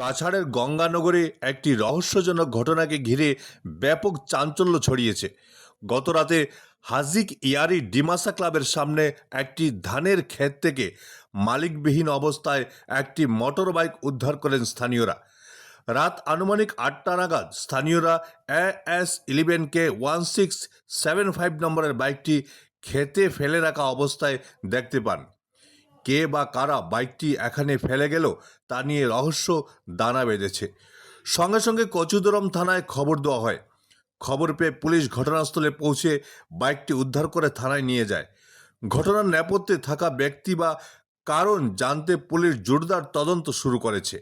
কাছাড়ের গঙ্গানগরে একটি রহস্যজনক ঘটনাকে ঘিরে ব্যাপক চাঞ্চল্য ছড়িয়েছে। গতরাতে হাজিক ইয়ারি ডিমাসা ক্লাবের সামনে একটি ধানের ক্ষেত থেকে মালিকবিহীন অবস্থায় একটি মোটর বাইক উদ্ধার করেন স্থানীয়রা। রাত আনুমানিক আটটা নাগাদ স্থানীয়রা A S eleven K one six seven five নম্বরের বাইকটি খেতে ফেলে রাখা অবস্থায় দেখতে পান। কে বা কারা বাইকটি এখানে ফেলে গেল তা নিয়ে রহস্য দানা বেঁধেছে। সঙ্গে সঙ্গে কচুদরম থানায় খবর দেওয়া হয়। খবর পেয়ে পুলিশ ঘটনাস্থলে পৌঁছে বাইকটি উদ্ধার করে থানায় নিয়ে যায়। ঘটনার নেপথ্যে থাকা ব্যক্তি বা কারণ জানতে পুলিশ জোরদার তদন্ত শুরু করেছে।